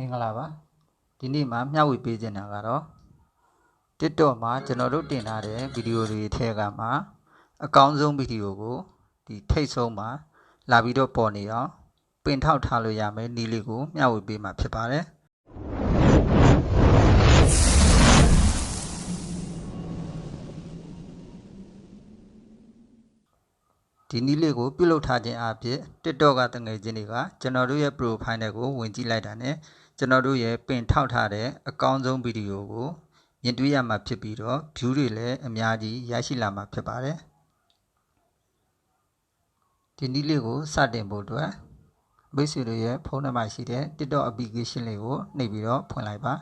မင်္ဂလာပါဒီနေ့မှာမျှဝေပေးခြင်းတာကတော့ TikTok မှာကျွန်တော်တို့တင်ထားတဲ့ဗီဒီယိုတွေထဲကမှာအကောင်းဆုံးဗီဒီယိုကိုဒီထိတ်ဆုံးမှာလာပြီးတော့ပေါ်နေအောင်ပင်ထောက်ထားလို့ရမယ်ဒီလေးကိုမျှဝေပေးမှာဖြစ်ပါတယ် ဒီနည်းလေးကိုပြုလုပ်ထားခြင်းအပြင် TikTok ကတငယ်ချင်းတွေကကျွန်တော်တို့ရဲ့ profile တွေကိုဝင်ကြည့်လိုက်တာ ਨੇ ကျွန်တော်တို့ရဲ့ပင်ထောက်ထားတဲ့အကောင်းဆုံးဗီဒီယိုကိုမြင်တွေ့ရမှာဖြစ်ပြီးတော့ view တွေလည်းအများကြီးရရှိလာမှာဖြစ်ပါတယ်ဒီနည်းလေးကိုစတင်ဖို့အတွက်မိတ်ဆွေတို့ရဲ့ဖုန်းနံပါတ်ရှိတဲ့ TikTok application လေးကိုနှိပ်ပြီးတော့ဖွင့်လိုက်ပါ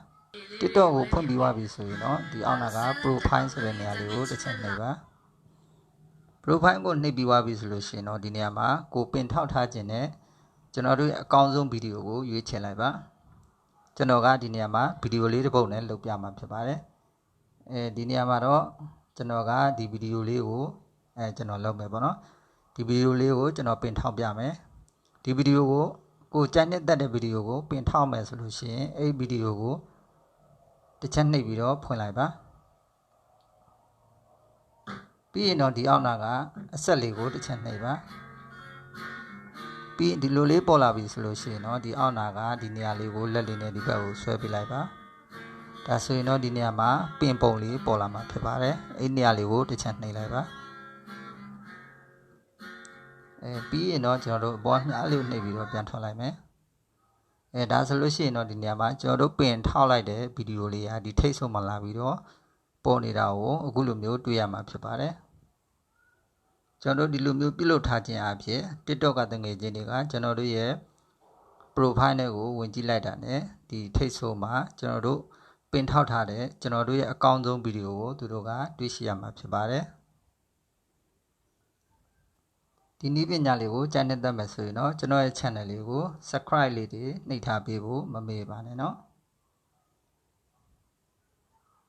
TikTok ကိုဖွင့်ပြီးသွားပြီဆိုရင်တော့ဒီအောက်နာက profile ဆိုတဲ့နေရာလေးကိုတစ်ချက်နှိပ်ပါ profile ကိုနှိပ်ပြီးသွားပြီဆိုလို့ရှိရင်တော့ဒီနေရာမှာကိုပင်ထောက်ထားခြင်းနဲ့ကျွန်တော်တို့ရဲ့အကောင်းဆုံးဗီဒီယိုကိုရွေးချယ်လိုက်ပါကျွန်တော်ကဒီနေရာမှာဗီဒီယိုလေးတစ်ပုဒ်နဲ့လုပ်ပြမှာဖြစ်ပါတယ်အဲဒီနေရာမှာတော့ကျွန်တော်ကဒီဗီဒီယိုလေးကိုအဲကျွန်တော်လုပ်မယ်ပေါ့နော်ဒီဗီဒီယိုလေးကိုကျွန်တော်ပင်ထောက်ပြမယ်ဒီဗီဒီယိုကိုကိုကြိုက်တဲ့တဲ့ဗီဒီယိုကိုပင်ထောက်မယ်ဆိုလို့ရှိရင်အဲ့ဗီဒီယိုကိုတစ်ချက်နှိပ်ပြီးတော့ဖွင့်လိုက်ပါ ပြီးရင်တော့ဒီအောက်နာကအဆက်လေးကိုတစ်ချက်နှိပ်ပါပြီးဒီလိုလေးပေါ်လာပြီဆိုလို့ရှိရင်တော့ဒီအောက်နာကဒီနေရာလေးကိုလက်လေးနဲ့ဒီဘက်ကိုဆွဲပြလိုက်ပါဒါဆိုရင်တော့ဒီနေရာမှာပင်ပုံလေးပေါ်လာမှာဖြစ်ပါတယ်အဲ့နေရာလေးကိုတစ်ချက်နှိပ်လိုက်ပါအဲပြီးရင်တော့ကျွန်တော်တို့အပေါ်မြားလေးကိုနှိပ်ပြီးတော့ပြန်ထွက်လိုက်မယ်အဲဒါဆိုလို့ရှိရင်တော့ဒီနေရာမှာကျွန်တော်တို့ပင်ထောက်လိုက်တဲ့ဗီဒီယိုလေးကဒီထိတ်ဆုံးမှလာပြီးတော့ပေါ်နေတာကိုအခုလိုမျိုးတွေ့ရမှာဖြစ်ပါတယ် ကျွန်တော်တို့ဒီလိုမျိုးပြုလုပ်ထားခြင်းအဖြစ် TikTok ကတငယ်ချင်းတွေကကျွန်တော်တို့ရဲ့ profile နဲ့ကိုဝင်ကြည့်လိုက်တာ ਨੇ ဒီထိတ်ဆိုးမှာကျွန်တော်တို့ပင်ထောက်ထားတဲ့ကျွန်တော်တို့ရဲ့အကောင့်ဆုံးဗီဒီယိုကိုသူတို့ကတွေ့ရှိရမှာဖြစ်ပါတယ်ဒီနည်းပညာလေးကိုကြိုက်နေတတ်မယ်ဆိုရင်တော့ကျွန်တော်ရဲ့ channel လေးကို subscribe လေးတွေနှိပ်ထားပေးဖို့မမေ့ပါနဲ့เนาะ